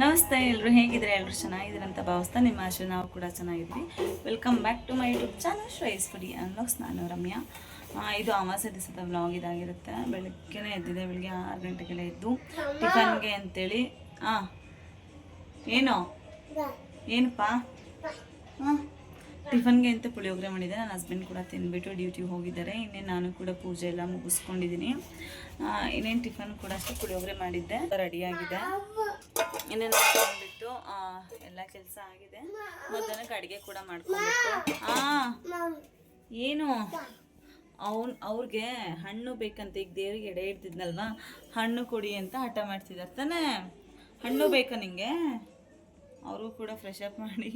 ನಮಸ್ತೆ ಎಲ್ಲರೂ ಹೇಗಿದ್ರೆ ಎಲ್ಲರೂ ಚೆನ್ನಾಗಿದ್ದೀರಂತ ಭಾವಿಸ್ತಾ ನಿಮ್ಮ ಆಶೆ ನಾವು ಕೂಡ ಚೆನ್ನಾಗಿದ್ವಿ welcome back to my YouTube channel ಶ್ರೈಸ್ foodie unlocks ನಾನು ರಮ್ಯಾ. ಇದು ಅಮಾವಾಸ್ಯ ದಿವಸದ ಬ್ಲಾಗ್ ಇದಾಗಿರುತ್ತೆ. ಬೆಳಗ್ಗೆನೇ ಎದ್ದಿದೆ, ಬೆಳಿಗ್ಗೆ ಆರು ಗಂಟೆಗೆಲ್ಲ ಎದ್ದು ಟಿಫನ್ಗೆ ಅಂತೇಳಿ. ಹಾಂ ಏನು? ಏನಪ್ಪ? ಹಾಂ ಟಿಫನ್ಗೆ ಅಂತ ಪುಳಿಯೋಗರೆ ಮಾಡಿದ್ದೆ ನನ್ನ ಹಸ್ಬೆಂಡ್ ಕೂಡ ತಿನ್ಬಿಟ್ಟು ಡ್ಯೂಟಿಗೆ ಹೋಗಿದ್ದಾರೆ. ಇನ್ನೇನು ನಾನು ಕೂಡ ಪೂಜೆ ಎಲ್ಲ ಮುಗಿಸ್ಕೊಂಡಿದ್ದೀನಿ. ಇನ್ನೇನು ಟಿಫನ್ ಕೂಡ ಅಷ್ಟು ಪುಳಿಯೋಗರೆ ಮಾಡಿದ್ದೆ. ರೆಡಿಯಾಗಿದೆ ಇನ್ನೇನು ಮಾಡ್ಕೊಂಡ್ಬಿಟ್ಟು ಎಲ್ಲ ಕೆಲಸ ಆಗಿದೆ. ಮಧ್ಯಾಹ್ನಕ್ಕೆ ಅಡುಗೆ ಕೂಡ ಮಾಡ್ಕೊಂಡ್ಬಿಟ್ಟು. ಆ, ಏನು? ಅವ್ನು, ಅವ್ರಿಗೆ ಹಣ್ಣು ಬೇಕಂತ ಈಗ ದೇವ್ರಿಗೆ ಎಡೆ ಇಡ್ತಿದ್ನಲ್ವ ಹಣ್ಣು ಕೊಡಿ ಅಂತ ಹಠ ಮಾಡ್ತಿದ್ದಾರೆ ತಾನೇ? ಹಣ್ಣು ಬೇಕಾ ನಿಂಗೆ? ಅವರು ಕೂಡ ಫ್ರೆಶ್ ಅಪ್ ಮಾಡಿ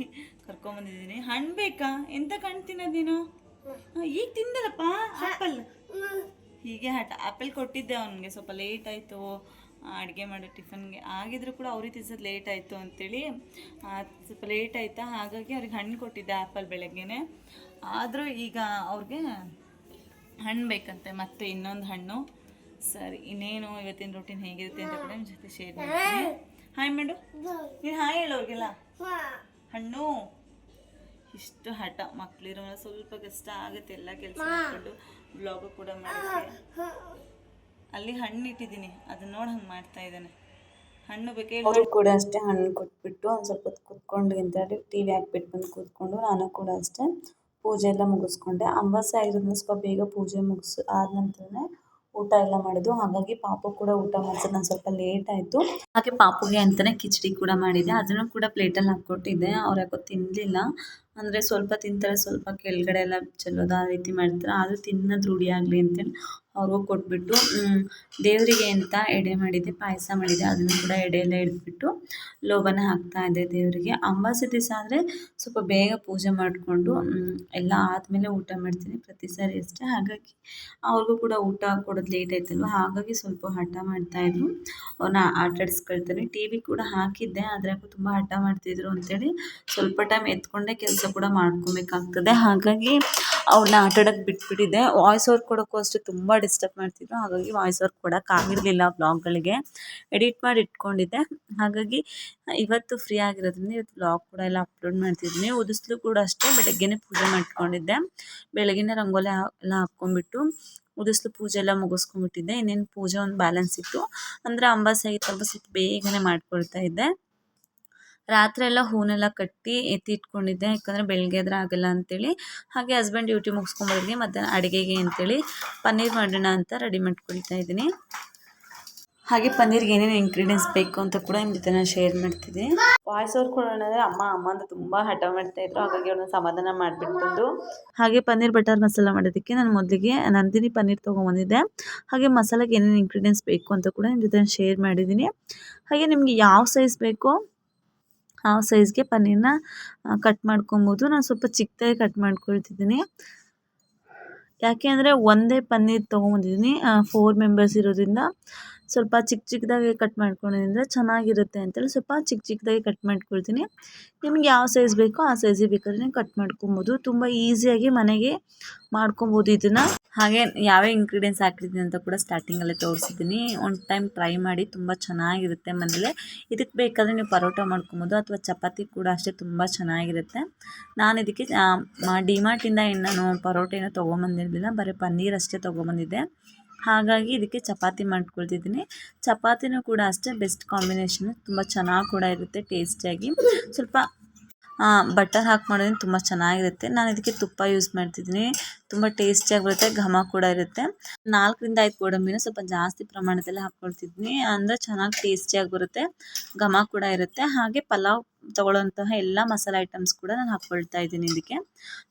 ಕರ್ಕೊಂಬಂದಿದ್ದೀನಿ ಹಣ್ಣು ಬೇಕಾ? ಎಂತ ಕಣ್ಣು ತಿನ್ನೋದು ನೀನು? ಈಗ ತಿಂದಲ್ಲಪ್ಪ ಆ್ಯಪಲ್ ಹೀಗೆ ಹಠ ಆ್ಯಪಲ್ ಕೊಟ್ಟಿದ್ದೆ ಅವನಿಗೆ. ಸ್ವಲ್ಪ ಲೇಟ್ ಆಯಿತು. ಅಡುಗೆ ಮಾಡೋ ಟಿಫನ್ಗೆ. ಆಗಿದ್ರು ಕೂಡ ಅವ್ರಿಗೆ ತಿನ್ಸೋದು ಲೇಟ್ ಆಯಿತು ಅಂತೇಳಿ ಆ, ಸ್ವಲ್ಪ ಲೇಟ್ ಆಯಿತಾ? ಹಾಗಾಗಿ ಅವ್ರಿಗೆ ಹಣ್ಣು ಕೊಟ್ಟಿದ್ದೆ ಆ್ಯಪಲ್ ಬೆಳಗ್ಗೆನೆ. ಆದರೂ ಈಗ ಅವ್ರಿಗೆ ಹಣ್ಣು ಬೇಕಂತೆ ಮತ್ತೆ ಇನ್ನೊಂದು ಹಣ್ಣು. ಸರಿ ಇನ್ನೇನು ಇವತ್ತಿನ ರೂಟೀನ್ ಹೇಗಿರುತ್ತೆ ಅಂತ ಕೂಡ ನಿಮ್ಮ ಜೊತೆ ಶೇರ್ ಮಾಡ್ತೀನಿ. ಹಾಯ್ ಮೇಡು ನೀನು ಹಾಯ್ ಹೇಳೋರಿಗೆಲ್ಲ ಹಣ್ಣು. ಇಷ್ಟು ಹಠ ಮಕ್ಕಳಿರೋ ಸ್ವಲ್ಪ ಕಷ್ಟ ಆಗುತ್ತೆ ಎಲ್ಲ ಕೆಲಸ ಮಾಡ್ಕೊಂಡು. ಬ್ಲಾಗು ಕೂಡ ಮಾಡಿದ್ವಿ ಅಲ್ಲಿ ಹಣ್ಣು ಇಟ್ಟಿದ್ದೀನಿ. ಅದನ್ನ ನೋಡಿ ಹಂಗೆ ಮಾಡ್ತಾ ಇದ್ದಾನೆ. ಹಣ್ಣು ಬೇಕಾ ಕೂಡ ಅಷ್ಟೇ ಹಣ್ಣು ಕೊಟ್ಬಿಟ್ಟು ಒಂದು ಸ್ವಲ್ಪ ಹೊತ್ತು ಕೂತ್ಕೊಂಡು ಅಂತೇಳಿ ಟಿ ವಿ ಹಾಕ್ಬಿಟ್ಟು ಬಂದು ಕೂತ್ಕೊಂಡು ನಾನು ಕೂಡ ಅಷ್ಟೇ ಪೂಜೆ ಎಲ್ಲ ಮುಗಿಸ್ಕೊಂಡೆ. ಅಮಾವಾಸ್ಯೆ ಆಗಿರೋದ್ರಿಂದ ಸ್ವಲ್ಪ ಬೇಗ ಪೂಜೆ ಮುಗಿಸಿ ಆದ ನಂತರನೇ ಊಟ ಎಲ್ಲ ಮಾಡಿದ್ದು. ಹಾಗಾಗಿ ಪಾಪು ಕೂಡ ಊಟ ಮಾಡಿಸೋದು ನಾನು ಸ್ವಲ್ಪ ಲೇಟ್ ಆಯಿತು. ಹಾಗೆ ಪಾಪುಗೆ ಅಂತಲೇ ಕಿಚಡಿ ಕೂಡ ಮಾಡಿದೆ ಅದನ್ನು ಕೂಡ ಪ್ಲೇಟಲ್ಲಿ ಹಾಕ್ಕೊಟ್ಟಿದ್ದೆ. ಅವ್ರು ಯಾಕೋ ತಿನ್ನಲಿಲ್ಲ ಅಂದರೆ ಸ್ವಲ್ಪ ತಿಂತಾರೆ ಸ್ವಲ್ಪ ಕೆಳಗಡೆ ಎಲ್ಲ ಚೆಲ್ಲೋದು ಆ ರೀತಿ ಮಾಡ್ತಾರೆ. ಆದರೂ ತಿನ್ನೋದು ರೂಢಿಯಾಗಲಿ ಆಗಲಿ ಅಂತೇಳಿ ಅವ್ರಿಗೂ ಕೊಟ್ಬಿಟ್ಟು ದೇವರಿಗೆ ಅಂತ ಎಡೆ ಮಾಡಿದ್ದೆ ಪಾಯಸ ಮಾಡಿದ್ದೆ ಅದನ್ನು ಕೂಡ ಎಡೆ ಎಲ್ಲ ಹಿಡಿದ್ಬಿಟ್ಟು ಲೋಬನ ಹಾಕ್ತಾ ಇದ್ದೆ ದೇವರಿಗೆ. ಅಂಬಾಸಿ ದಿವಸ ಆದರೆ ಸ್ವಲ್ಪ ಬೇಗ ಪೂಜೆ ಮಾಡಿಕೊಂಡು ಎಲ್ಲ ಆದಮೇಲೆ ಊಟ ಮಾಡ್ತೀನಿ, ಪ್ರತಿ ಸಾರಿ ಅಷ್ಟೇ. ಹಾಗಾಗಿ ಅವ್ರಿಗೂ ಕೂಡ ಊಟ ಕೊಡೋದು ಲೇಟ್ ಆಯ್ತಲ್ವ? ಹಾಗಾಗಿ ಸ್ವಲ್ಪ ಹಠ ಮಾಡ್ತಾಯಿದ್ರು ಅವ್ರನ್ನ ಆಟಾಡಿಸ್ಕೊಳ್ತಾನೆ ಟಿ ವಿ ಕೂಡ ಹಾಕಿದ್ದೆ, ಆದರೆ ಯಾಕೋ ತುಂಬ ಹಠ ಮಾಡ್ತಿದ್ರು ಅಂತೇಳಿ ಸ್ವಲ್ಪ ಟೈಮ್ ಎತ್ಕೊಂಡೇ ಕೆಲಸ ಕೂಡ ಮಾಡ್ಕೊಬೇಕಾಗ್ತದೆ. ಹಾಗಾಗಿ ಅವ್ರನ್ನ ಆಟಾಡೋಕ್ಕೆ ಬಿಟ್ಬಿಟ್ಟಿದ್ದೆ. ವಾಯ್ಸ್ ಓವರ್ ಕೊಡೋಕ್ಕೂ ಅಷ್ಟೇ ತುಂಬ ಡಿಸ್ಟರ್ಬ್ ಮಾಡ್ತಿದ್ರು. ಹಾಗಾಗಿ ವಾಯ್ಸ್ ಓವರ್ ಕೊಡೋಕ್ಕಾಗಿರಲಿಲ್ಲ ವ್ಲಾಗ್ಗಳಿಗೆ ಎಡಿಟ್ ಮಾಡಿ ಇಟ್ಕೊಂಡಿದ್ದೆ. ಹಾಗಾಗಿ ಇವತ್ತು ಫ್ರೀ ಆಗಿರೋದ್ರಿಂದ ಇವತ್ತು ವ್ಲಾಗ್ ಕೂಡ ಎಲ್ಲ ಅಪ್ಲೋಡ್ ಮಾಡ್ತಿದ್ದೀನಿ. ಉದಿಸ್ಲು ಕೂಡ ಅಷ್ಟೇ, ಬೆಳಗ್ಗೆನೇ ಪೂಜೆ ಮಾಡ್ಕೊಂಡಿದ್ದೆ. ಬೆಳಗಿನ ರಂಗೋಲಿ ಎಲ್ಲ ಹಾಕ್ಕೊಂಡ್ಬಿಟ್ಟು ಉದಿಸ್ಲು ಪೂಜೆ ಎಲ್ಲ ಮುಗಿಸ್ಕೊಂಡ್ಬಿಟ್ಟಿದ್ದೆ. ಇನ್ನೇನು ಪೂಜೆ ಒಂದು ಬ್ಯಾಲೆನ್ಸ್ ಇತ್ತು. ಅಂದರೆ ಅಂಬಾಸೆ ಆಗಿತ್ತಲ್ವ ಸ್ವಲ್ಪ ಬೇಗನೆ ಮಾಡ್ಕೊಳ್ತಾ ಇದ್ದೆ. ರಾತ್ರಿ ಎಲ್ಲ ಹೂನೆಲ್ಲ ಕಟ್ಟಿ ಎತ್ತಿ ಇಟ್ಕೊಂಡಿದ್ದೆ ಯಾಕಂದರೆ ಬೆಳಗ್ಗೆ ಆದರೆ ಆಗಲ್ಲ ಅಂತೇಳಿ. ಹಾಗೆ ಹಸ್ಬೆಂಡ್ ಡ್ಯೂಟಿ ಮುಗಿಸ್ಕೊಂಬಂದಿದ್ದೀನಿ ಮಧ್ಯಾಹ್ನ ಅಡುಗೆಗೆ ಅಂತೇಳಿ ಪನ್ನೀರ್ ಮಾಡೋಣ ಅಂತ ರೆಡಿ ಮಾಡ್ಕೊಳ್ತಾ ಇದ್ದೀನಿ. ಹಾಗೆ ಪನ್ನೀರ್ಗೆ ಏನೇನು ಇಂಗ್ರೀಡಿಯೆಂಟ್ಸ್ ಬೇಕು ಅಂತ ಕೂಡ ನಿಮ್ಮ ಜೊತೆ ನಾನು ಶೇರ್ ಮಾಡ್ತಿದ್ದೀನಿ ವಾಯ್ಸ್ ಅವ್ರು ಕೊಡೋಣ ಅಂದರೆ ಅಮ್ಮ ಅಮ್ಮ ಅಂತ ತುಂಬ ಹಠ ಮಾಡ್ತಾ ಇದ್ರು ಹಾಗಾಗಿ ಅವ್ರನ್ನ ಸಮಾಧಾನ ಮಾಡಿಬಿಟ್ಟು ಹಾಗೆ ಪನ್ನೀರ್ ಬಟರ್ ಮಸಾಲ ಮಾಡೋದಕ್ಕೆ ನಾನು ಮೊದಲಿಗೆ ನಂದಿನಿ ಪನ್ನೀರ್ ತೊಗೊಂಬಂದಿದ್ದೆ. ಹಾಗೆ ಮಸಾಲೆಗೆ ಏನೇನು ಇಂಗ್ರೀಡಿಯೆಂಟ್ಸ್ ಬೇಕು ಅಂತ ಕೂಡ ನಿಮ್ಮ ಜೊತೆ ಶೇರ್ ಮಾಡಿದ್ದೀನಿ. ಹಾಗೆ ನಿಮಗೆ ಯಾವ ಸೈಜ್ ಬೇಕೋ ಆ ಸೈಜ್ಗೆ ಪನ್ನೀರನ್ನ ಕಟ್ ಮಾಡ್ಕೊಬೋದು. ನಾನು ಸ್ವಲ್ಪ ಚಿಕ್ಕದಾಗಿ ಕಟ್ ಮಾಡ್ಕೊಳ್ತಿದ್ದೀನಿ. ಯಾಕೆ ಅಂದರೆ ಒಂದೇ ಪನ್ನೀರ್ ತೊಗೊಂಬಂದಿದ್ದೀನಿ ಫೋರ್ ಮೆಂಬರ್ಸ್ ಇರೋದ್ರಿಂದ. ಸ್ವಲ್ಪ ಚಿಕ್ಕ ಚಿಕ್ಕದಾಗಿ ಕಟ್ ಮಾಡ್ಕೊಂಡಿದ್ರೆ ಚೆನ್ನಾಗಿರುತ್ತೆ ಅಂತೇಳಿ ಸ್ವಲ್ಪ ಚಿಕ್ಕ ಚಿಕ್ಕದಾಗಿ ಕಟ್ ಮಾಡ್ಕೊಳ್ತೀನಿ. ನಿಮ್ಗೆ ಯಾವ ಸೈಜ್ ಬೇಕೋ ಆ ಸೈಜಿಗೆ ಬೇಕಾದ್ರೆ ಕಟ್ ಮಾಡ್ಕೊಬೋದು. ತುಂಬ ಈಸಿಯಾಗಿ ಮನೆಗೆ ಮಾಡ್ಕೊಬೋದು ಇದನ್ನು. ಹಾಗೆ ಯಾವ್ಯಾವ ಇಂಗ್ರೀಡಿಯೆಂಟ್ಸ್ ಹಾಕಿದ್ದೀನಿ ಅಂತ ಕೂಡ ಸ್ಟಾರ್ಟಿಂಗಲ್ಲೇ ತೋರಿಸಿದ್ದೀನಿ. ಒಂದು ಟೈಮ್ ಟ್ರೈ ಮಾಡಿ ತುಂಬ ಚೆನ್ನಾಗಿರುತ್ತೆ ಮನೇಲೆ. ಇದಕ್ಕೆ ಬೇಕಾದರೆ ನೀವು ಪರೋಟ ಮಾಡ್ಕೊಬೋದು ಅಥವಾ ಚಪಾತಿ ಕೂಡ ಅಷ್ಟೇ ತುಂಬ ಚೆನ್ನಾಗಿರುತ್ತೆ. ನಾನು ಇದಕ್ಕೆ ಡಿಮಾರ್ಟಿಂದ ಏನು ನಾನು ಪರೋಟ ಏನೋ ತೊಗೊಂಬಂದಿರಲಿಲ್ಲ. ಬರೀ ಪನ್ನೀರ್ ಅಷ್ಟೇ ತೊಗೊಂಬಂದಿದ್ದೆ. ಹಾಗಾಗಿ ಇದಕ್ಕೆ ಚಪಾತಿ ಮಾಡ್ಕೊಳ್ತಿದ್ದೀನಿ. ಚಪಾತಿನೂ ಕೂಡ ಅಷ್ಟೇ ಬೆಸ್ಟ್ ಕಾಂಬಿನೇಷನ್ ತುಂಬ ಚೆನ್ನಾಗಿ ಕೂಡ ಇರುತ್ತೆ ಟೇಸ್ಟಿಯಾಗಿ ಸ್ವಲ್ಪ ಬಟರ್ ಹಾಕಿ ಮಾಡೋದ್ರಿಂದ ತುಂಬ ಚೆನ್ನಾಗಿರುತ್ತೆ. ನಾನು ಇದಕ್ಕೆ ತುಪ್ಪ ಯೂಸ್ ಮಾಡ್ತಿದ್ದೀನಿ. ತುಂಬ ಟೇಸ್ಟಿಯಾಗಿ ಬರುತ್ತೆ, ಘಮ ಕೂಡ ಇರುತ್ತೆ. ನಾಲ್ಕರಿಂದ ಐದು ಗೋಡಂಬಿನ ಸ್ವಲ್ಪ ಜಾಸ್ತಿ ಪ್ರಮಾಣದಲ್ಲಿ ಹಾಕ್ಕೊಳ್ತಿದ್ದೀನಿ. ಅಂದರೆ ಚೆನ್ನಾಗಿ ಟೇಸ್ಟಿಯಾಗಿ ಬರುತ್ತೆ, ಘಮ ಕೂಡ ಇರುತ್ತೆ. ಹಾಗೆ ಪಲಾವ್ ತಗೊಳ್ಳೋಂತಹ ಎಲ್ಲ ಮಸಾಲೆ ಐಟಮ್ಸ್ ಕೂಡ ನಾನು ಹಾಕ್ಕೊಳ್ತಾ ಇದ್ದೀನಿ ಇದಕ್ಕೆ.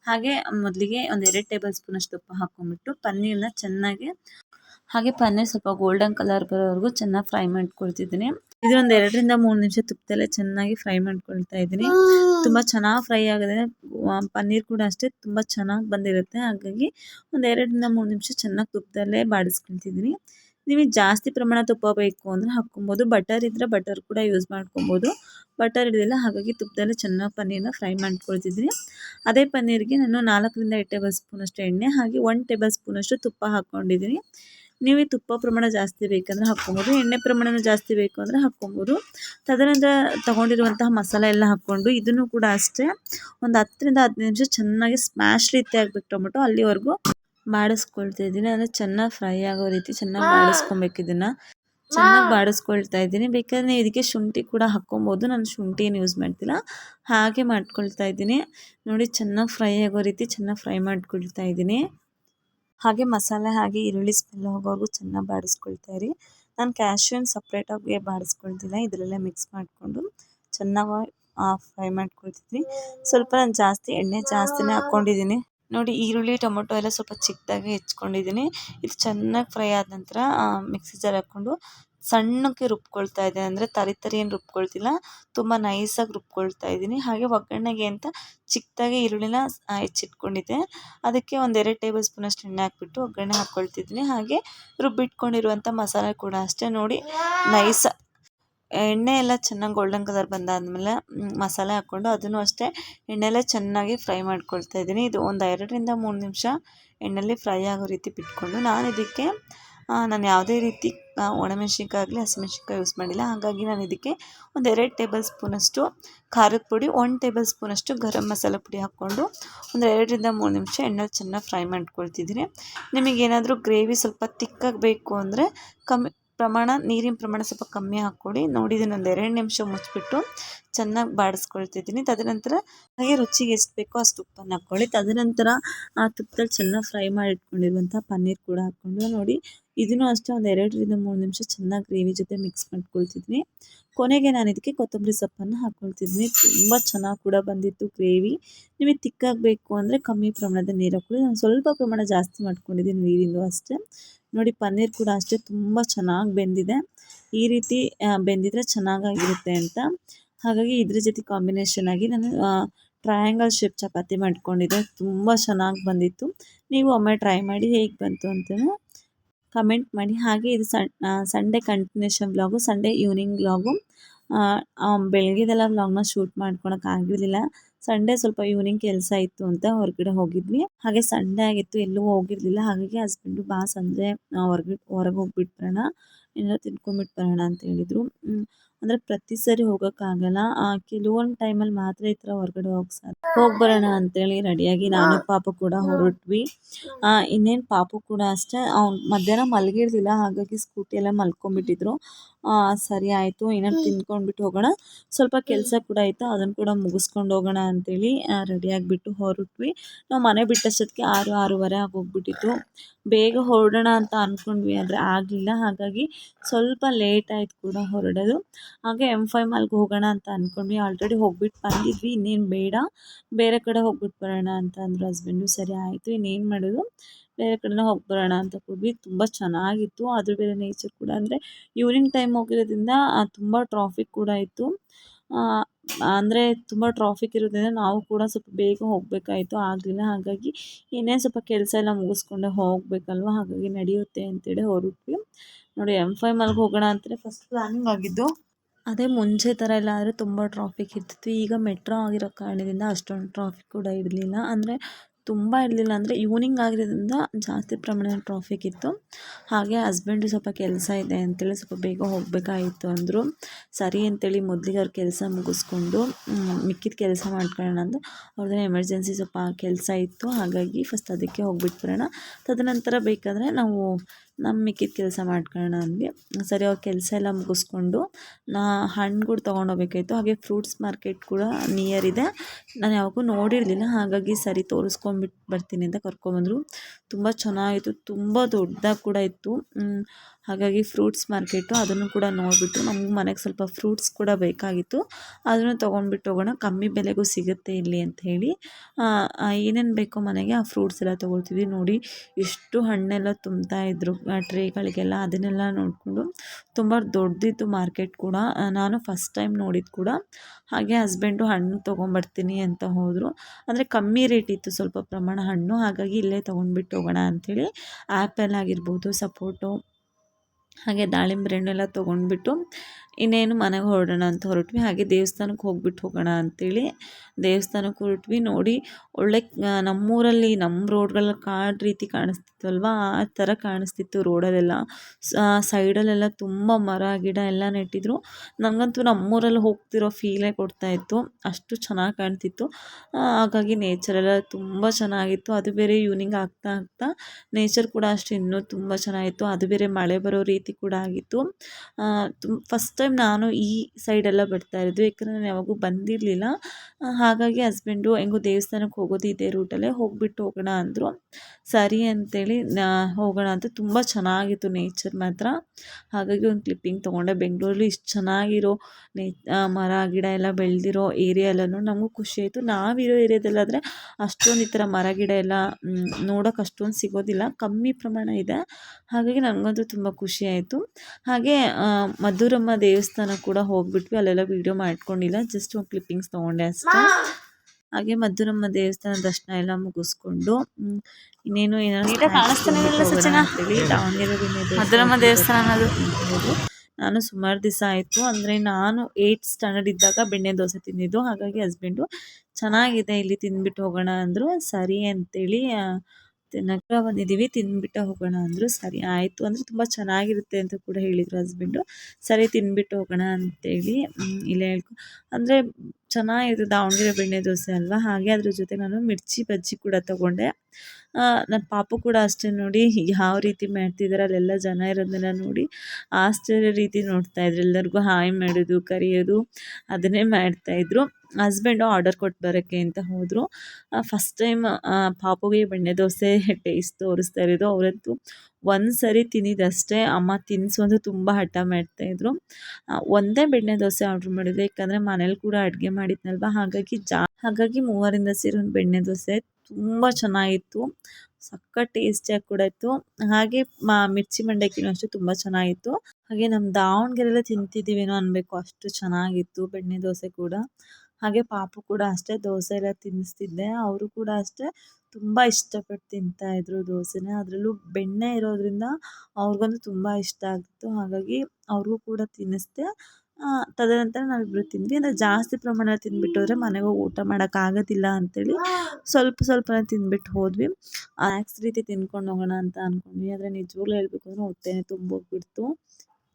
ಹಾಗೆ ಮೊದಲಿಗೆ ಒಂದು ಎರಡು ಟೇಬಲ್ ಸ್ಪೂನಷ್ಟು ತುಪ್ಪ ಹಾಕ್ಕೊಂಡ್ಬಿಟ್ಟು ಪನ್ನೀರನ್ನ ಚೆನ್ನಾಗಿ ಹಾಗೆ ಪನ್ನೀರ್ ಸ್ವಲ್ಪ ಗೋಲ್ಡನ್ ಕಲರ್ ಬರೋವರೆಗೂ ಚೆನ್ನಾಗಿ ಫ್ರೈ ಮಾಡ್ಕೊಳ್ತಿದ್ದೀನಿ. ಇದೊಂದು ಎರಡರಿಂದ ಮೂರು ನಿಮಿಷ ತುಪ್ಪದಲ್ಲೇ ಚೆನ್ನಾಗಿ ಫ್ರೈ ಮಾಡ್ಕೊಳ್ತಾ ಇದ್ದೀನಿ. ತುಂಬ ಚೆನ್ನಾಗಿ ಫ್ರೈ ಆಗಿದೆ. ಪನ್ನೀರ್ ಕೂಡ ಅಷ್ಟೇ ತುಂಬ ಚೆನ್ನಾಗಿ ಬಂದಿರುತ್ತೆ. ಹಾಗಾಗಿ ಒಂದು ಎರಡರಿಂದ ಮೂರು ನಿಮಿಷ ಚೆನ್ನಾಗಿ ತುಪ್ಪದಲ್ಲೇ ಬಾಡಿಸ್ಕೊಳ್ತಿದ್ದೀನಿ. ನಿಮಗೆ ಜಾಸ್ತಿ ಪ್ರಮಾಣ ತುಪ್ಪ ಬೇಕು ಅಂದರೆ ಹಾಕ್ಕೊಬೋದು. ಬಟರ್ ಇದ್ದರೆ ಬಟರ್ ಕೂಡ ಯೂಸ್ ಮಾಡ್ಕೊಬೋದು. ಬಟರ್ ಇರಲಿಲ್ಲ, ಹಾಗಾಗಿ ತುಪ್ಪದಲ್ಲೇ ಚೆನ್ನಾಗಿ ಪನ್ನೀರನ್ನ ಫ್ರೈ ಮಾಡ್ಕೊಳ್ತಿದ್ದೀನಿ. ಅದೇ ಪನ್ನೀರ್ಗೆ ನಾನು ನಾಲ್ಕರಿಂದ ಐದು ಟೇಬಲ್ ಸ್ಪೂನಷ್ಟು ಎಣ್ಣೆ ಹಾಗೆ ಒನ್ ಟೇಬಲ್ ಸ್ಪೂನಷ್ಟು ತುಪ್ಪ ಹಾಕ್ಕೊಂಡಿದ್ದೀನಿ. ನೀವು ಈ ತುಪ್ಪ ಪ್ರಮಾಣ ಜಾಸ್ತಿ ಬೇಕಂದ್ರೆ ಹಾಕ್ಕೊಬೋದು ಎಣ್ಣೆ ಪ್ರಮಾಣ ಜಾಸ್ತಿ ಬೇಕು ಅಂದರೆ ಹಾಕ್ಕೊಬೋದು. ತದನಂತರ ತಗೊಂಡಿರುವಂತಹ ಮಸಾಲೆ ಎಲ್ಲ ಹಾಕ್ಕೊಂಡು ಇದನ್ನು ಕೂಡ ಅಷ್ಟೇ ಒಂದು ಹತ್ತರಿಂದ ಹದಿನೈದು ನಿಮಿಷ ಚೆನ್ನಾಗಿ ಸ್ಮ್ಯಾಶ್ ರೀತಿ ಆಗಬೇಕು ಟೊಮೊಟೊ. ಅಲ್ಲಿವರೆಗೂ ಬಾಡಿಸ್ಕೊಳ್ತಾ ಇದ್ದೀನಿ. ಅಂದರೆ ಚೆನ್ನಾಗಿ ಫ್ರೈ ಆಗೋ ರೀತಿ ಚೆನ್ನಾಗಿ ಬಾಡಿಸ್ಕೊಬೇಕು ಇದನ್ನು. ಚೆನ್ನಾಗಿ ಬಾಡಿಸ್ಕೊಳ್ತಾ ಇದ್ದೀನಿ. ಬೇಕಾದ್ರೆ ನೀವು ಇದಕ್ಕೆ ಶುಂಠಿ ಕೂಡ ಹಾಕ್ಕೊಬೋದು. ನಾನು ಶುಂಠಿ ಏನು ಯೂಸ್ ಮಾಡ್ತಿಲ್ಲ. ಹಾಗೆ ಮಾಡ್ಕೊಳ್ತಾ ಇದ್ದೀನಿ. ನೋಡಿ ಚೆನ್ನಾಗಿ ಫ್ರೈ ಆಗೋ ರೀತಿ ಚೆನ್ನಾಗಿ ಫ್ರೈ ಮಾಡ್ಕೊಳ್ತಾ ಇದ್ದೀನಿ. ಹಾಗೆ ಮಸಾಲೆ, ಹಾಗೆ ಈರುಳ್ಳಿ ಸ್ಮೆಲ್ ಹೋಗೋವರೆಗೂ ಚೆನ್ನಾಗಿ ಬಾಡಿಸ್ಕೊಳ್ತಾ ಇರಿ. ನಾನು ಕ್ಯಾಶ್ಯೂನ್ ಸಪ್ರೇಟಾಗಿ ಬಾಡಿಸ್ಕೊಳ್ತಿಲ್ಲ, ಇದರಲ್ಲೇ ಮಿಕ್ಸ್ ಮಾಡಿಕೊಂಡು ಚೆನ್ನಾಗಿ ಫ್ರೈ ಮಾಡ್ಕೊಳ್ತಿದ್ವಿ. ಸ್ವಲ್ಪ ನಾನು ಜಾಸ್ತಿ ಎಣ್ಣೆ ಜಾಸ್ತಿನೇ ಹಾಕ್ಕೊಂಡಿದ್ದೀನಿ. ನೋಡಿ, ಈರುಳ್ಳಿ, ಟೊಮೊಟೊ ಎಲ್ಲ ಸ್ವಲ್ಪ ಚಿಕ್ಕದಾಗಿ ಹೆಚ್ಕೊಂಡಿದ್ದೀನಿ. ಇದು ಚೆನ್ನಾಗಿ ಫ್ರೈ ಆದ ನಂತರ ಮಿಕ್ಸಿ ಜಾರ್ ಹಾಕ್ಕೊಂಡು ಸಣ್ಣಕ್ಕೆ ರುಬ್ಕೊಳ್ತಾ ಇದ್ದೀನಿ ಅಂದರೆ ತರಿ ತರಿ ಏನು ರುಬ್ಕೊಳ್ತಿಲ್ಲ. ತುಂಬ ನೈಸಾಗಿ ರುಬ್ಕೊಳ್ತಾ ಇದ್ದೀನಿ. ಹಾಗೆ ಒಗ್ಗರಣೆಗೆ ಅಂತ ಚಿಕ್ಕದಾಗಿ ಈರುಳ್ಳಿನ ಹೆಚ್ಚಿಟ್ಕೊಂಡಿದ್ದೆ. ಅದಕ್ಕೆ ಒಂದೆರಡು ಟೇಬಲ್ ಸ್ಪೂನಷ್ಟು ಎಣ್ಣೆ ಹಾಕ್ಬಿಟ್ಟು ಒಗ್ಗರಣೆ ಹಾಕ್ಕೊಳ್ತಿದ್ದೀನಿ. ಹಾಗೆ ರುಬ್ಬಿಟ್ಕೊಂಡಿರುವಂಥ ಮಸಾಲೆ ಕೂಡ ಅಷ್ಟೇ ನೋಡಿ ನೈಸ ಎಣ್ಣೆ ಎಲ್ಲ ಚೆನ್ನಾಗಿ ಗೋಲ್ಡನ್ ಕಲರ್ ಬಂದಾದಮೇಲೆ ಮಸಾಲೆ ಹಾಕ್ಕೊಂಡು ಅದನ್ನು ಅಷ್ಟೇ ಎಣ್ಣೆಲೆ ಚೆನ್ನಾಗಿ ಫ್ರೈ ಮಾಡ್ಕೊಳ್ತಾ ಇದ್ದೀನಿ. ಇದು ಒಂದು ಎರಡರಿಂದ ಮೂರು ನಿಮಿಷ ಎಣ್ಣೆಯಲ್ಲಿ ಫ್ರೈ ಆಗೋ ರೀತಿ ಬಿಟ್ಕೊಂಡು ನಾನು ಇದಕ್ಕೆ ನಾನು ಯಾವುದೇ ರೀತಿ ಒಣಮೆಣ್ಸಿನ್ಕಾಯಿ ಆಗಲಿ ಹಸಿಮೆಣ್ಸಿನ್ಕಾಯಿ ಯೂಸ್ ಮಾಡಿಲ್ಲ. ಹಾಗಾಗಿ ನಾನು ಇದಕ್ಕೆ ಒಂದು ಎರಡು ಟೇಬಲ್ ಸ್ಪೂನಷ್ಟು ಖಾರದ ಪುಡಿ ಒನ್ ಟೇಬಲ್ ಸ್ಪೂನಷ್ಟು ಗರಂ ಮಸಾಲ ಪುಡಿ ಹಾಕ್ಕೊಂಡು ಒಂದು ಎರಡರಿಂದ ಮೂರು ನಿಮಿಷ ಎಣ್ಣೆಲಿ ಚೆನ್ನಾಗಿ ಫ್ರೈ ಮಾಡ್ಕೊಳ್ತಿದ್ದೀನಿ. ನಿಮಗೇನಾದರೂ ಗ್ರೇವಿ ಸ್ವಲ್ಪ ತಿಕ್ಕಾಗಿ ಬೇಕು ಅಂದರೆ ಕಮ್ಮಿ ಪ್ರಮಾಣ, ನೀರಿನ ಪ್ರಮಾಣ ಸ್ವಲ್ಪ ಕಮ್ಮಿ ಹಾಕ್ಕೊಳ್ಳಿ ನೋಡಿ ಒಂದು ಎರಡು ನಿಮಿಷ ಮುಚ್ಚಿಬಿಟ್ಟು ಚೆನ್ನಾಗಿ ಬಾಡಿಸ್ಕೊಳ್ತಿದ್ದೀನಿ. ತದನಂತರ ಹಾಗೆ ರುಚಿಗೆ ಎಷ್ಟು ಬೇಕೋ ಅಷ್ಟು ಉಪ್ಪನ್ನು ಹಾಕ್ಕೊಳ್ಳಿ. ತದನಂತರ ಆ ತುಪ್ಪದಲ್ಲಿ ಚೆನ್ನಾಗಿ ಫ್ರೈ ಮಾಡಿ ಇಟ್ಕೊಂಡಿರುವಂಥ ಪನ್ನೀರ್ ಕೂಡ ಹಾಕ್ಕೊಂಡು ನೋಡಿ. ಇದನ್ನು ಅಷ್ಟೇ ಒಂದು ಎರಡರಿಂದ ಮೂರು ನಿಮಿಷ ಚೆನ್ನಾಗಿ ಗ್ರೇವಿ ಜೊತೆ ಮಿಕ್ಸ್ ಮಾಡ್ಕೊಳ್ತಿದ್ದೀನಿ. ಕೊನೆಗೆ ನಾನು ಇದಕ್ಕೆ ಕೊತ್ತಂಬರಿ ಸೊಪ್ಪನ್ನು ಹಾಕ್ಕೊಳ್ತಿದ್ದೀನಿ. ತುಂಬ ಚೆನ್ನಾಗಿ ಕೂಡ ಬಂದಿತ್ತು ಗ್ರೇವಿ. ನಿಮಗೆ ತಿಕ್ಕಾಗಬೇಕು ಅಂದರೆ ಕಮ್ಮಿ ಪ್ರಮಾಣದ ನೀರು ಹಾಕ್ಕೊಳ್ಳಿ. ನಾನು ಸ್ವಲ್ಪ ಪ್ರಮಾಣ ಜಾಸ್ತಿ ಮಾಡ್ಕೊಂಡಿದ್ದೀನಿ ನೀರಿಂದು ಅಷ್ಟೇ. ನೋಡಿ ಪನ್ನೀರ್ ಕೂಡ ಅಷ್ಟೇ ತುಂಬ ಚೆನ್ನಾಗಿ ಬೆಂದಿದೆ. ಈ ರೀತಿ ಬೆಂದಿದ್ರೆ ಚೆನ್ನಾಗಾಗಿರುತ್ತೆ ಅಂತ. ಹಾಗಾಗಿ ಇದ್ರ ಜೊತೆ ಕಾಂಬಿನೇಷನ್ ಆಗಿ ನಾನು ಟ್ರಯಾಂಗಲ್ ಶೇಪ್ ಚಪಾತಿ ಮಾಡ್ಕೊಂಡಿದ್ದೆ. ತುಂಬ ಚೆನ್ನಾಗಿ ಬಂದಿತ್ತು. ನೀವು ಒಮ್ಮೆ ಟ್ರೈ ಮಾಡಿ ಹೇಗೆ ಬಂತು ಅಂತಲೂ ಕಮೆಂಟ್ ಮಾಡಿ. ಹಾಗೆ ಇದು Sunday continuation vlog Sunday evening vlog ಬೆಳಗ್ಗೆದೆಲ್ಲ ವ್ಲಾಗ್ನ ಶೂಟ್ ಮಾಡ್ಕೊಳಕ್ಕೆ ಆಗಿರಲಿಲ್ಲ. ಸಂಡೇ ಸ್ವಲ್ಪ ಈವ್ನಿಂಗ್ ಕೆಲಸ ಇತ್ತು ಅಂತ ಹೊರಗಡೆ ಹೋಗಿದ್ವಿ. ಹಾಗೆ ಸಂಡೇ ಆಗಿತ್ತು, ಎಲ್ಲೂ ಹೋಗಿರಲಿಲ್ಲ. ಹಾಗಾಗಿ ಹಸ್ಬೆಂಡು ಬಾ ಸಂಜೆ ಹೊರಗೆ ಹೊರಗೆ ಹೋಗ್ಬಿಟ್ಟು ಬರೋಣ ಏನಾದ್ರು ತಿನ್ಕೊಂಬಿಟ್ಟು ಬರೋಣ ಅಂತ ಹೇಳಿದರು. ಅಂದರೆ ಪ್ರತಿ ಸರಿ ಹೋಗೋಕ್ಕಾಗಲ್ಲ ಕೆಲವೊಂದು ಟೈಮಲ್ಲಿ ಮಾತ್ರ ಈ ಥರ ಹೊರಗಡೆ ಹೋಗಿ ಹೋಗಿ ಬರೋಣ ಅಂತೇಳಿ ರೆಡಿಯಾಗಿ ನಾನು ಪಾಪ ಕೂಡ ಹೊರಟ್ವಿ. ಇನ್ನೇನು ಪಾಪು ಕೂಡ ಅಷ್ಟೇ. ಅವ್ನು ಮಧ್ಯಾಹ್ನ ಮಲಗಿರ್ಲಿಲ್ಲ. ಹಾಗಾಗಿ ಸ್ಕೂಟಿ ಎಲ್ಲ ಮಲ್ಕೊಂಡ್ಬಿಟ್ಟಿದ್ರು. ಸರಿ ಆಯಿತು ಏನಾದ್ರು ತಿಂದ್ಕೊಂಡ್ಬಿಟ್ಟು ಹೋಗೋಣ. ಸ್ವಲ್ಪ ಕೆಲಸ ಕೂಡ ಇತ್ತು ಅದನ್ನು ಕೂಡ ಮುಗಿಸ್ಕೊಂಡು ಹೋಗೋಣ ಅಂತೇಳಿ ರೆಡಿ ಆಗಿಬಿಟ್ಟು ಹೊರಟ್ವಿ. ನಾವು ಮನೆ ಬಿಟ್ಟಷ್ಟೊತ್ತಿಗೆ ಆರು ಆರೂವರೆ ಆಗೋಗ್ಬಿಟ್ಟಿತ್ತು. ಬೇಗ ಹೊರಡೋಣ ಅಂತ ಅಂದ್ಕೊಂಡ್ವಿ ಆದರೆ ಆಗಲಿಲ್ಲ. ಹಾಗಾಗಿ ಸ್ವಲ್ಪ ಲೇಟ್ ಆಯ್ತು ಕೂಡ ಹೊರಡೋದು. ಹಾಗೆ ಎಂ ಫೈ ಮಾಲ್ಗೆ ಹೋಗೋಣ ಅಂತ ಅಂದ್ಕೊಂಡ್ವಿ ಆಲ್ರೆಡಿ ಹೋಗ್ಬಿಟ್ಟು ಬಂದಿದ್ವಿ ಇನ್ನೇನು ಬೇಡ. ಬೇರೆ ಕಡೆ ಹೋಗ್ಬಿಟ್ಟು ಬರೋಣ ಅಂತ ಅಂದರು ಹಸ್ಬೆಂಡು ಸರಿ ಆಯಿತು ಇನ್ನೇನು ಮಾಡೋದು? ಬೇರೆ ಕಡೆನೇ ಹೋಗಿ ಬರೋಣ ಅಂತ ಹೋದ್ವಿ ತುಂಬ ಚೆನ್ನಾಗಿತ್ತು. ಅದ್ರ ಬೇರೆ ನೇಚರ್ ಕೂಡ ಅಂದರೆ ಈವ್ನಿಂಗ್ ಟೈಮ್ ಹೋಗಿರೋದ್ರಿಂದ ತುಂಬ ಟ್ರಾಫಿಕ್ ಕೂಡ ಇತ್ತು. ಅಂದರೆ ತುಂಬ ಟ್ರಾಫಿಕ್ ಇರೋದ್ರಿಂದ ನಾವು ಕೂಡ ಸ್ವಲ್ಪ ಬೇಗ ಹೋಗಬೇಕಾಯಿತು. ಆಗಲಿಲ್ಲ ಹಾಗಾಗಿ ಏನೇ ಸ್ವಲ್ಪ ಕೆಲಸ ಎಲ್ಲ ಮುಗಿಸ್ಕೊಂಡೆ ಹೋಗಬೇಕಲ್ವ? ಹಾಗಾಗಿ ನಡೆಯುತ್ತೆ ಅಂತೇಳಿ ಹೊರಟ್ವಿ. ನೋಡಿ ಎಂ ಫೈ ಮಲ್ಗೆ ಹೋಗೋಣ ಅಂತಲೇ ಫಸ್ಟ್ ಪ್ಲ್ಯಾನಿಂಗ್ ಆಗಿದ್ದು. ಅದೇ ಮುಂಚೆ ಥರ ಎಲ್ಲ ಆದರೆ ತುಂಬ ಟ್ರಾಫಿಕ್ ಇರ್ತಿತ್ತು. ಈಗ ಮೆಟ್ರೋ ಆಗಿರೋ ಕಾರಣದಿಂದ ಅಷ್ಟೊಂದು ಟ್ರಾಫಿಕ್ ಕೂಡ ಇರಲಿಲ್ಲ. ಅಂದರೆ ತುಂಬ ಇರಲಿಲ್ಲ ಅಂದರೆ ಈವ್ನಿಂಗ್ ಆಗಿರೋದ್ರಿಂದ ಜಾಸ್ತಿ ಪ್ರಮಾಣದ ಟ್ರಾಫಿಕ್ ಇತ್ತು. ಹಾಗೆ ಹಸ್ಬೆಂಡು ಸ್ವಲ್ಪ ಕೆಲಸ ಇದೆ ಅಂತೇಳಿ ಸ್ವಲ್ಪ ಬೇಗ ಹೋಗಬೇಕಾಗಿತ್ತು ಅಂದರು. ಸರಿ ಅಂತೇಳಿ ಮೊದಲಿಗೆ ಅವ್ರ ಕೆಲಸ ಮುಗಿಸ್ಕೊಂಡು ಮಿಕ್ಕಿದ ಕೆಲಸ ಮಾಡ್ಕೊಳ್ಳೋಣ ಅಂತ ಅವ್ರದ್ದು ಎಮರ್ಜೆನ್ಸಿ ಸ್ವಲ್ಪ ಕೆಲಸ ಇತ್ತು. ಹಾಗಾಗಿ ಫಸ್ಟ್ ಅದಕ್ಕೆ ಹೋಗ್ಬಿಟ್ಟು ಬರೋಣ. ತದನಂತರ ಬೇಕಾದರೆ ನಾವು ನಮ್ಮ ಮಿಕ್ಕಿದ ಕೆಲಸ ಮಾಡ್ಕೊಳ್ಳೋಣ ಅಂದ್ವಿ. ಸರಿ, ಅವ್ರ ಕೆಲಸ ಎಲ್ಲ ಮುಗಿಸ್ಕೊಂಡು ನಾ ಹಣ್ಣುಗಳು ತೊಗೊಂಡೋಗ್ಬೇಕಾಯ್ತು ಹಾಗೆ ಫ್ರೂಟ್ಸ್ ಮಾರ್ಕೆಟ್ ಕೂಡ ನಿಯರ್ ಇದೆ. ನಾನು ಯಾವಾಗೂ ನೋಡಿರಲಿಲ್ಲ, ಹಾಗಾಗಿ ಸರಿ ತೋರಿಸ್ಕೊಂಬಿಟ್ಟು ಬರ್ತೀನಿ ಅಂತ ಕರ್ಕೊಂಬಂದರು. ತುಂಬ ಚೆನ್ನಾಗಿತ್ತು, ತುಂಬ ದೊಡ್ಡದಾಗಿ ಕೂಡ ಇತ್ತು. ಹಾಗಾಗಿ ಫ್ರೂಟ್ಸ್ ಮಾರ್ಕೆಟು ಅದನ್ನು ಕೂಡ ನೋಡಿಬಿಟ್ಟು ನಮ್ಗೆ ಮನೆಗೆ ಸ್ವಲ್ಪ ಫ್ರೂಟ್ಸ್ ಕೂಡ ಬೇಕಾಗಿತ್ತು. ಅದನ್ನು ತೊಗೊಂಡ್ಬಿಟ್ಟು ಹೋಗೋಣ. ಕಮ್ಮಿ ಬೆಲೆಗೂ ಸಿಗುತ್ತೆ ಇಲ್ಲಿ ಅಂತ ಹೇಳಿ. ಏನೇನು ಬೇಕೋ ಮನೆಗೆ ಆ ಫ್ರೂಟ್ಸ್ ಎಲ್ಲ ತೊಗೊಳ್ತೀವಿ. ನೋಡಿ, ಎಷ್ಟು ಹಣ್ಣೆಲ್ಲ ತುಂಬ್ತಾ ಇದ್ರು. ಟ್ರೇಗಳಿಗೆಲ್ಲ ಅದನ್ನೆಲ್ಲ ನೋಡಿಕೊಂಡು ತುಂಬ ದೊಡ್ಡದಿತ್ತು ಮಾರ್ಕೆಟ್ ಕೂಡ. ನಾನು ಫಸ್ಟ್ ಟೈಮ್ ನೋಡಿದ್ದು ಕೂಡ. ಹಾಗೆ ಹಸ್ಬೆಂಡು ಹಣ್ಣು ತೊಗೊಂಬರ್ತೀನಿ ಅಂತ ಹೋದರು. ಅಂದರೆ ಕಮ್ಮಿ ರೇಟ್ ಇತ್ತು ಸ್ವಲ್ಪ ಪ್ರಮಾಣ ಹಣ್ಣು. ಹಾಗಾಗಿ ಇಲ್ಲೇ ತೊಗೊಂಡ್ಬಿಟ್ಟು ಹೋಗೋಣ ಅಂಥೇಳಿ ಆ್ಯಪಲ್ ಆಗಿರ್ಬೋದು, ಸಪೋಟೊ ಹಾಗೆ ದಾಳಿಂಬೆ ಹಣ್ಣೆಲ್ಲ ತೊಗೊಂಡ್ಬಿಟ್ಟು ಇನ್ನೇನು ಮನೆಗೆ ಹೊರಡೋಣ ಅಂತ ಹೊರಟ್ವಿ. ಹಾಗೆ ದೇವಸ್ಥಾನಕ್ಕೆ ಹೋಗ್ಬಿಟ್ಟು ಹೋಗೋಣ ಅಂತೇಳಿ ದೇವಸ್ಥಾನಕ್ಕೆ ಹೊರಟ್ವಿ. ನೋಡಿ, ಒಳ್ಳೆ ನಮ್ಮೂರಲ್ಲಿ, ನಮ್ಮ ರೋಡ್ಗಳಲ್ಲಿ ಕಾಡು ರೀತಿ ಕಾಣಿಸ್ತಿತ್ತಲ್ವ? ಆ ಥರ ಕಾಣಿಸ್ತಿತ್ತು ರೋಡಲ್ಲೆಲ್ಲ. ಸೈಡಲ್ಲೆಲ್ಲ ತುಂಬ ಮರ, ಗಿಡ ಎಲ್ಲ ನೆಟ್ಟಿದ್ರು. ನನಗಂತೂ ನಮ್ಮೂರಲ್ಲಿ ಹೋಗ್ತಿರೋ ಫೀಲೇ ಕೊಡ್ತಾಯಿತ್ತು ಅಷ್ಟು ಚೆನ್ನಾಗಿ ಕಾಣ್ತಿತ್ತು. ಹಾಗಾಗಿ ನೇಚರೆಲ್ಲ ತುಂಬ ಚೆನ್ನಾಗಿತ್ತು. ಅದು ಬೇರೆ ಈವ್ನಿಂಗ್ ಆಗ್ತಾ ಆಗ್ತಾ ನೇಚರ್ ಕೂಡ ಅಷ್ಟು ಇನ್ನೂ ತುಂಬ ಚೆನ್ನಾಗಿತ್ತು. ಅದು ಬೇರೆ ಮಳೆ ಬರೋ ರೀತಿ ಕೂಡ ಆಗಿತ್ತು. ಫಸ್ಟ್ ಟೈಮ್ ನಾನು ಈ ಸೈಡೆಲ್ಲ ಬರ್ತಾ ಇರೋದು, ಯಾಕಂದರೆ ನಾನು ಯಾವಾಗೂ ಬಂದಿರಲಿಲ್ಲ. ಹಾಗಾಗಿ ಹಸ್ಬೆಂಡು ಹೆಂಗೋ ದೇವಸ್ಥಾನಕ್ಕೆ ಹೋಗೋದು ಇದೇ ರೂಟಲ್ಲೇ, ಹೋಗ್ಬಿಟ್ಟು ಹೋಗೋಣ ಅಂದರು. ಸರಿ ಅಂತೇಳಿ ಹೋಗೋಣ ಅಂತ ತುಂಬ ಚೆನ್ನಾಗಿತ್ತು ನೇಚರ್ ಮಾತ್ರ. ಹಾಗಾಗಿ ಒಂದು ಕ್ಲಿಪ್ಪಿಂಗ್ ತೊಗೊಂಡೆ. ಬೆಂಗಳೂರಲ್ಲಿ ಇಷ್ಟು ಚೆನ್ನಾಗಿರೋ ನೇ ಮರ, ಗಿಡ ಎಲ್ಲ ಬೆಳೆದಿರೋ ಏರಿಯಾ ಎಲ್ಲನೂ ನಮಗೂ ಖುಷಿ ಆಯಿತು. ನಾವಿರೋ ಏರಿಯಾದಲ್ಲಾದರೆ ಅಷ್ಟೊಂದು ಈ ಥರ ಮರ, ಗಿಡ ಎಲ್ಲ ನೋಡೋಕೆ ಅಷ್ಟೊಂದು ಸಿಗೋದಿಲ್ಲ. ಕಮ್ಮಿ ಪ್ರಮಾಣ ಇದೆ. ಹಾಗಾಗಿ ನನಗಂತೂ ತುಂಬ ಖುಷಿ ಆಯಿತು. ಹಾಗೆ ಮಧುರಮ್ಮ ಮಧುರಮ್ಮ ದೇವಸ್ಥಾನ ಕೂಡ ಹೋಗ್ಬಿಟ್ವಿ. ಅಲ್ಲೆಲ್ಲ ವೀಡಿಯೋ ಮಾಡ್ಕೊಂಡಿಲ್ಲ. ಜಸ್ಟ್ ಒಂದು ಕ್ಲಿಪ್ಪಿಂಗ್ಸ್ ತೊಗೊಂಡೆ ಅಷ್ಟೇ. ಹಾಗೆ ಮಧುರಮ್ಮ ದೇವಸ್ಥಾನ ದರ್ಶನ ಎಲ್ಲ ಮುಗಿಸ್ಕೊಂಡು ಇನ್ನೇನು ಏನಾದ್ರು. ಅಂತೇಳಿ ದಾವಣಗೆರೆ ದೇವಸ್ಥಾನ ಅನ್ನೋದು. ನಾನು ಸುಮಾರು ದಿವಸ ಆಯಿತು. ಅಂದರೆ ನಾನು ಏಯ್ಟ್ ಸ್ಟ್ಯಾಂಡರ್ಡ್ ಇದ್ದಾಗ ಬೆಣ್ಣೆ ದೋಸೆ ತಿಂದಿದ್ದು. ಹಾಗಾಗಿ ಹಸ್ಬೆಂಡು ಚೆನ್ನಾಗಿದೆ ಇಲ್ಲಿ ತಿಂದ್ಬಿಟ್ಟು ಹೋಗೋಣ ಅಂದರು. ಸರಿ ಅಂತೇಳಿ ತಿನ್ನಕ್ಕೆ ಬಂದಿದ್ದೀವಿ ತಿಂದ್ಬಿಟ್ಟು ಹೋಗೋಣ ಅಂದರು ಸರಿ. ಆಯಿತು. ಅಂದರೆ ತುಂಬ ಚೆನ್ನಾಗಿರುತ್ತೆ ಅಂತ ಕೂಡ ಹೇಳಿದರು ಹಸ್ಬೆಂಡು ಸರಿ ತಿಂದ್ಬಿಟ್ಟು ಹೋಗೋಣ ಅಂತೇಳಿ ಇಲ್ಲೇ ಹೇಳ್ಕೊ, ಅಂದರೆ ಚೆನ್ನಾಗಿರುತ್ತೆ ದಾವಣಗೆರೆ ಬೆಣ್ಣೆ ದೋಸೆ ಅಲ್ವಾ? ಹಾಗೆ ಅದ್ರ ಜೊತೆ ನಾನು ಮಿರ್ಚಿ ಬಜ್ಜಿ ಕೂಡ ತೊಗೊಂಡೆ. ನನ್ನ ಪಾಪು ಕೂಡ ಅಷ್ಟೇ ನೋಡಿ, ಯಾವ ರೀತಿ ಮಾಡ್ತಿದ್ದಾರೆ ಅಲ್ಲೆಲ್ಲ ಜನ ಇರೋದನ್ನ ನೋಡಿ ಆಶ್ಚರ್ಯ ರೀತಿ ನೋಡ್ತಾ ಇದ್ರು. ಎಲ್ಲರಿಗೂ ಹಾಯ್ ಮಾಡೋದು ಕರೆಯೋದು, ಅದನ್ನೇ ಮಾಡ್ತಾಯಿದ್ರು ಹಸ್ಬೆಂಡು ಆರ್ಡರ್ ಕೊಟ್ಟು ಬರೋಕ್ಕೆ ಅಂತ ಹೋದರು. ಫಸ್ಟ್ ಟೈಮ್ ಪಾಪುಗೆ ಬೆಣ್ಣೆ ದೋಸೆ ಟೇಸ್ಟ್ ತೋರಿಸ್ತಾ ಇರೋದು. ಅವರಂತೂ ಒಂದು ಸರಿ ತಿಂದಿದ್ದಷ್ಟೇ. ಅಮ್ಮ ತಿನ್ನಿಸು ಅಂತ ತುಂಬ ಹಠ ಮಾಡ್ತಾಯಿದ್ರು ಒಂದೇ ಬೆಣ್ಣೆ ದೋಸೆ ಆರ್ಡ್ರ್ ಮಾಡಿದೆ ಯಾಕಂದರೆ ಮನೇಲಿ ಕೂಡ ಅಡುಗೆ ಮಾಡಿದ್ನಲ್ವ? ಹಾಗಾಗಿ ಜಾ, ಹಾಗಾಗಿ ಮೂವರಿಂದ ಸೇರಿ ಒಂದು ಬೆಣ್ಣೆ ದೋಸೆ ತುಂಬ ಚೆನ್ನಾಗಿತ್ತು. ಸಕ್ಕತ್ ಟೇಸ್ಟಿಯಾಗಿ ಕೂಡ ಇತ್ತು. ಹಾಗೆ ಮಾ, ಮಿರ್ಚಿ ಮಂಡಕ್ಕಿನೂ ಅಷ್ಟೇ ತುಂಬ ಚೆನ್ನಾಗಿತ್ತು. ಹಾಗೆ ನಮ್ಮ ದಾವಣಗೆರೆಲ್ಲ ತಿಂತಿದ್ದೀವೇನೋ ಅನ್ಬೇಕು. ಅಷ್ಟು ಚೆನ್ನಾಗಿತ್ತು ಬೆಣ್ಣೆ ದೋಸೆ ಕೂಡ. ಹಾಗೆ ಪಾಪು ಕೂಡ ಅಷ್ಟೇ ದೋಸೆ ಎಲ್ಲ ತಿನ್ನಿಸ್ತಿದ್ದೆ ಅವರು ಕೂಡ ಅಷ್ಟೇ ತುಂಬ ಇಷ್ಟಪಟ್ಟು ತಿಂತಾಯಿದ್ರು ದೋಸೆನೇ. ಅದರಲ್ಲೂ ಬೆಣ್ಣೆ ಇರೋದ್ರಿಂದ ಅವ್ರಿಗಂತೂ ತುಂಬ ಇಷ್ಟ ಆಗಿತ್ತು ಹಾಗಾಗಿ ಅವ್ರಿಗೂ ಕೂಡ ತಿನ್ನಿಸ್ದೆ. ತದನಂತರ ನಾವಿಬ್ಬರು ತಿಂದ್ವಿ. ಅಂದರೆ ಜಾಸ್ತಿ ಪ್ರಮಾಣ ತಿಂದ್ಬಿಟ್ಟು ಹೋದರೆ ಮನೆಗೆ ಹೋಗಿ ಊಟ ಮಾಡೋಕ್ಕಾಗೋದಿಲ್ಲ ಅಂತೇಳಿ ಸ್ವಲ್ಪ ಸ್ವಲ್ಪನೇ ತಿಂದ್ಬಿಟ್ಟು ಹೋದ್ವಿ. ಸ್ನ್ಯಾಕ್ಸ್ ರೀತಿ ತಿನ್ಕೊಂಡು ಹೋಗೋಣ ಅಂತ ಅಂದ್ಕೊಂಡ್ವಿ ಆದರೆ ನಿಜವಾಗ್ಲೂ ಹೇಳ್ಬೇಕು ಅಂದರೆ ಹೊಟ್ಟೆನೇ ತುಂಬೋಗ್ಬಿಡ್ತು.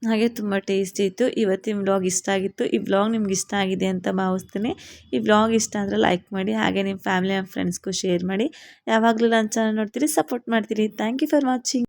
ಹಾಗೆ ತುಂಬ ಟೇಸ್ಟಿ ಇತ್ತು. ಇವತ್ತಿನ ವ್ಲಾಗ್ ಇಷ್ಟ ಆಗಿತ್ತು. ಈ ವ್ಲಾಗ್ ನಿಮ್ಗೆ ಇಷ್ಟ ಆಗಿದೆ ಅಂತ ಭಾವಿಸ್ತೀನಿ. ಈ ವ್ಲಾಗ್ ಇಷ್ಟ ಅಂದರೆ ಲೈಕ್ ಮಾಡಿ, ಹಾಗೆ ನಿಮ್ಮ ಫ್ಯಾಮಿಲಿ ಆ್ಯಂಡ್ ಫ್ರೆಂಡ್ಸ್ಗೂ ಶೇರ್ ಮಾಡಿ. ಯಾವಾಗಲೂ ನನ್ನ ಚಾನಲ್ ನೋಡ್ತೀರಿ ಸಪೋರ್ಟ್ ಮಾಡ್ತೀರಿ. Thank you for watching